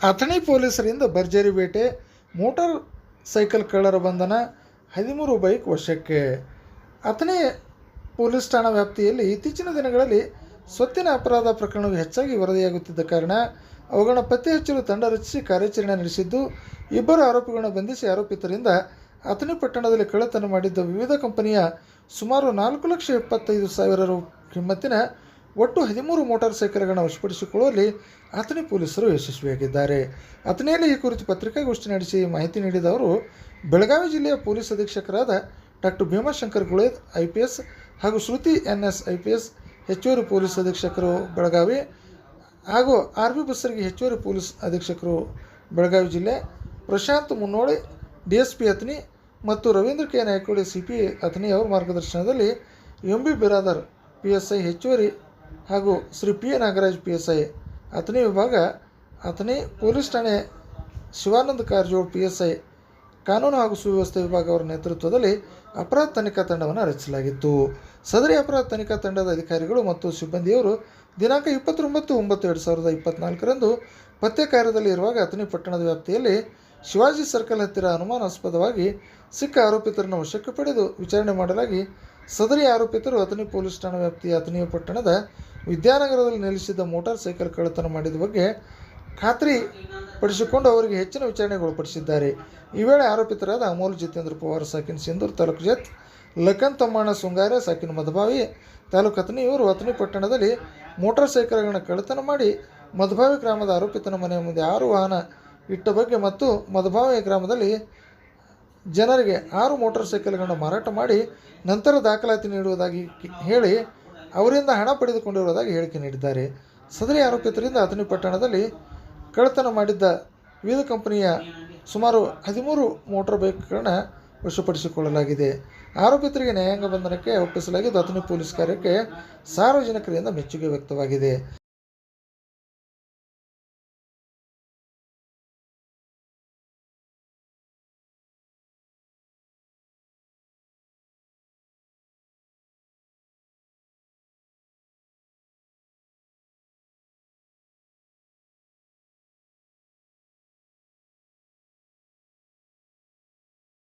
ಅಥಣಿ ಪೊಲೀಸರಿಂದ ಭರ್ಜರಿ ಬೇಟೆ ಮೋಟಾರ್ ಸೈಕಲ್ ಕಳ್ಳರ ಬಂಧನ ಹದಿಮೂರು ಬೈಕ್ ವಶಕ್ಕೆ ಅಥಣಿ ಪೊಲೀಸ್ ಠಾಣಾ ವ್ಯಾಪ್ತಿಯಲ್ಲಿ ಇತ್ತೀಚಿನ ದಿನಗಳಲ್ಲಿ ಸ್ವತ್ತಿನ ಅಪರಾಧ ಪ್ರಕರಣಗಳು ಹೆಚ್ಚಾಗಿ ವರದಿಯಾಗುತ್ತಿದ್ದ ಕಾರಣ ಅವುಗಳನ್ನು ಪತ್ತೆ ಹಚ್ಚಲು ತಂಡ ರಚಿಸಿ ಕಾರ್ಯಾಚರಣೆ ನಡೆಸಿದ್ದು ಇಬ್ಬರು ಆರೋಪಿಗಳನ್ನು ಬಂಧಿಸಿ ಆರೋಪಿತರಿಂದ ಅಥಣಿ ಪಟ್ಟಣದಲ್ಲಿ ಕಳ್ಳತನ ಮಾಡಿದ್ದ ವಿವಿಧ ಕಂಪನಿಯ ಸುಮಾರು ನಾಲ್ಕು ಲಕ್ಷ ಎಪ್ಪತ್ತೈದು ಸಾವಿರ ರು ಕಿಮ್ಮತ್ತಿನ ಒಟ್ಟು ಹದಿಮೂರು ಮೋಟಾರ್ ಸೈಕಲ್ಗಳನ್ನು ವಶಪಡಿಸಿಕೊಳ್ಳುವಲ್ಲಿ ಅಥಣಿ ಪೊಲೀಸರು ಯಶಸ್ವಿಯಾಗಿದ್ದಾರೆ. ಅಥಣಿಯಲ್ಲಿ ಈ ಕುರಿತು ಪತ್ರಿಕಾಗೋಷ್ಠಿ ನಡೆಸಿ ಮಾಹಿತಿ ನೀಡಿದ ಅವರು, ಬೆಳಗಾವಿ ಜಿಲ್ಲೆಯ police ಅಧೀಕ್ಷಕರಾದ doctor Bhimashankar Guled, I P S ಹಾಗೂ Shruti N S, I P S ಹೆಚ್ಚುವರಿ ಪೊಲೀಸ್ ಅಧೀಕ್ಷಕರು ಬೆಳಗಾವಿ ಹಾಗೂ ಆರ್ ಬಿ ಬಸ್ಸರಿಗೆ ಹೆಚ್ಚುವರಿ ಪೊಲೀಸ್ ಅಧೀಕ್ಷಕರು ಬೆಳಗಾವಿ ಜಿಲ್ಲೆ. Prashant Munnoli, D S P Athani ಮತ್ತು Ravindra K Naikodi, C P Athani ಅವರ ಮಾರ್ಗದರ್ಶನದಲ್ಲಿ M B Biradar, P S I ಹೆಚ್ಚುವರಿ ಹಾಗೂ Shri P Nagaraj P S I Athani ವಿಭಾಗ, ಅಥಣಿ ಪೊಲೀಸ್ ಠಾಣೆ Shivananda Karajol P S I ಕಾನೂನು ಹಾಗೂ ಸುವ್ಯವಸ್ಥೆ ವಿಭಾಗ ಅವರ ನೇತೃತ್ವದಲ್ಲಿ ಅಪರಾಧ ತನಿಖಾ ತಂಡವನ್ನು ರಚಿಸಲಾಗಿತ್ತು. ಸದರಿ ಅಪರಾಧ ತನಿಖಾ ತಂಡದ ಅಧಿಕಾರಿಗಳು ಮತ್ತು ಸಿಬ್ಬಂದಿಯವರು ದಿನಾಂಕ ಇಪ್ಪತ್ತೊಂಬತ್ತು ಒಂಬತ್ತು ಎರಡು ಸಾವಿರದ ಇಪ್ಪತ್ನಾಲ್ಕರಂದು ಪತ್ತೆ ಕಾರ್ಯದಲ್ಲಿ ಇರುವಾಗ ಅಥಣಿ ಪಟ್ಟಣದ ವ್ಯಾಪ್ತಿಯಲ್ಲಿ ಶಿವಾಜಿ ಸರ್ಕಲ್ ಹತ್ತಿರ ಅನುಮಾನಾಸ್ಪದವಾಗಿ ಸಿಕ್ಕ ಆರೋಪಿತರನ್ನು ವಶಕ್ಕೆ ಪಡೆದು ವಿಚಾರಣೆ ಮಾಡಲಾಗಿ ಸದರಿ ಆರೋಪಿತರು ಅಥಣಿ ಪೊಲೀಸ್ ಠಾಣಾ ವ್ಯಾಪ್ತಿಯ ಅಥಣಿ ಪಟ್ಟಣದ ವಿದ್ಯಾನಗರದಲ್ಲಿ ನೆಲೆಸಿದ್ದ ಮೋಟಾರ್ ಸೈಕಲ್ ಕಳ್ಳತನ ಮಾಡಿದ ಬಗ್ಗೆ ಖಾತ್ರಿ ಪಡಿಸಿಕೊಂಡು ಅವರಿಗೆ ಹೆಚ್ಚಿನ ವಿಚಾರಣೆಗೆ ಒಳಪಡಿಸಿದ್ದಾರೆ ಈ ವೇಳೆ ಆರೋಪಿತರಾದ ಅಮೋಲ್ ಜಿತೇಂದ್ರ ಪವಾರ್, ಸಾಕಿನ ಸಿಂಧೂರ್, ತಾಲೂಕು ಜತ್, ಲಖನ್ ತಮ್ಮಣ್ಣ ಸುಂಗಾರ, ಸಾಕಿನ ಮಧುಬಾವಿ ತಾಲೂಕು ಅಥಣಿ ಇವರು ಅಥಣಿ ಪಟ್ಟಣದಲ್ಲಿ ಮೋಟಾರ್ ಸೈಕಲ್ಗಳನ್ನು ಕಳ್ಳತನ ಮಾಡಿ ಮಧುಬಾವಿ ಗ್ರಾಮದ ಆರೋಪಿತನ ಮನೆಯ ಮುಂದೆ ಆರು ವಾಹನ ಇಟ್ಟ ಬಗ್ಗೆ ಮತ್ತು ಮಧುಬಾವಿ ಗ್ರಾಮದಲ್ಲಿ ಜನರಿಗೆ ಆರು ಮೋಟಾರ್ ಸೈಕಲ್ಗಳನ್ನು ಮಾರಾಟ ಮಾಡಿ ನಂತರ ದಾಖಲಾತಿ ನೀಡುವುದಾಗಿ ಹೇಳಿ ಅವರಿಂದ ಹಣ ಪಡೆದುಕೊಂಡಿರುವುದಾಗಿ ಹೇಳಿಕೆ ನೀಡಿದ್ದಾರೆ. ಸದರಿ ಆರೋಪಿತರಿಂದ ಅಥಣಿ ಪಟ್ಟಣದಲ್ಲಿ ಕಳ್ಳತನ ಮಾಡಿದ್ದ ವಿವಿಧ ಕಂಪನಿಯ ಸುಮಾರು ಹದಿಮೂರು ಮೋಟಾರ್ ಬೈಕ್ಗಳನ್ನು ವಶಪಡಿಸಿಕೊಳ್ಳಲಾಗಿದೆ. ಆರೋಪಿತರಿಗೆ ನ್ಯಾಯಾಂಗ ಬಂಧನಕ್ಕೆ ಒಪ್ಪಿಸಲಾಗಿದ್ದು, ಅಥಣಿ ಪೊಲೀಸ್ ಕಾರ್ಯಕ್ಕೆ ಸಾರ್ವಜನಿಕರಿಂದ ಮೆಚ್ಚುಗೆ ವ್ಯಕ್ತವಾಗಿದೆ.